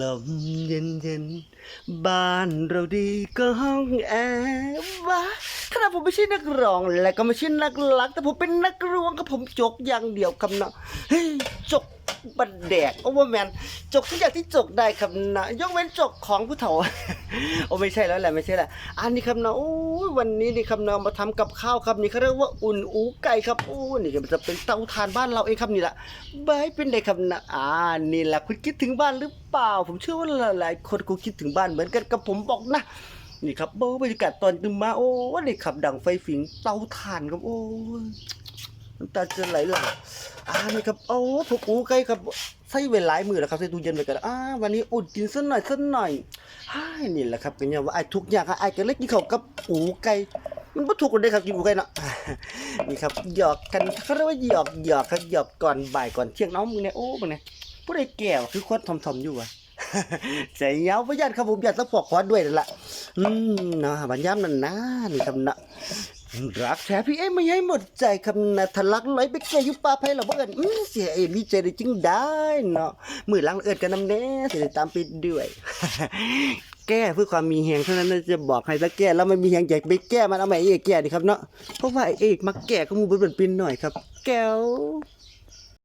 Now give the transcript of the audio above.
ลมเย็นเย็นๆบ้านเราดีก็ห้องแอร์วะขณะผมไม่ใช่นักร้องและก็ไม่ใช่นักลัก แต่ผมเป็นนักร้องก็ผมจกอย่างเดียวคำนะเฮ้ยจก บันแดกโอเวอร์แมนจกทุกอย่างที่จกได้คำนะยกเว้นจกของผู้เฒ่าโอ้ไม่ใช่แล้วแหละไม่ใช่แหละอันนี้คำนะโอ้ยวันนี้นี่คำนะมาทำกับข้าวครับนี่เขาเรียกว่าอุ่นอูไก่ครับโอ้นี่ก็จะเป็นเตาถ่านบ้านเราเองครับนี่แหละบายเป็นไงครับนะอ่านี่แหละคุณคิดถึงบ้านหรือเปล่า ผมเชื่อว่าหลายๆคนคงคิดถึงบ้านเหมือนกันกับผมบอกนะนี่ครับบรรยากาศตอนตื่นมาโอ้นี่ขับดังไฟฝิงเตาถ่านครับโอ้ น้ำตาจะไหลหลังอ่านี่ครับโอ้พวกอูไก่ครับใส่เวลาหลายมือแล้วครับใส่ตู้เย็นไปกันอ่าวันนี้อุ่นกินสักหน่อยสักหน่อยฮ่านี่แหละครับเป็นอย่างว่าไอ้ทุกอย่างอะไอ้ก็เล็กกินข้ากับอูไก่มันบ่ถูกกันได้ครับกินอูไก่เนาะนี่ครับหยอกกันเขาเรียกว่าหยอกหยอกครับหยอกก่อนบ่ายก่อนเที่ยงน้องมึงเนี่ยโอ้มึงเนี่ยผู้ใดแก่วคือคนทอมๆอยู่วะใจเงาพยานครับผมอยากสะพอกคอด้วยนั่นละอืมเนาะบัญญัตินั่นนะนี่คำนะ รักแท้พี่เอ้ไม่ให้หมดใจคำนาทะลักร้อยไปแก่ยุปลาไพ่เราบ่เอินเสียเอ้มีใจได้จึงได้เนาะมือหลังเอิญกันนำแน่เสียตามไปด้วย แก้เพื่อความมีแหงเท่านั้นจะบอกให้ถ้าแก้แล้วไม่มีแหงอยากไปแก้มันเอาใหม่เอกแก้ดิครับเนาะเพราะว่าไอ้เอกมาแก้ก็มูเป็นเป็นปินหน่อยครับ แก้ว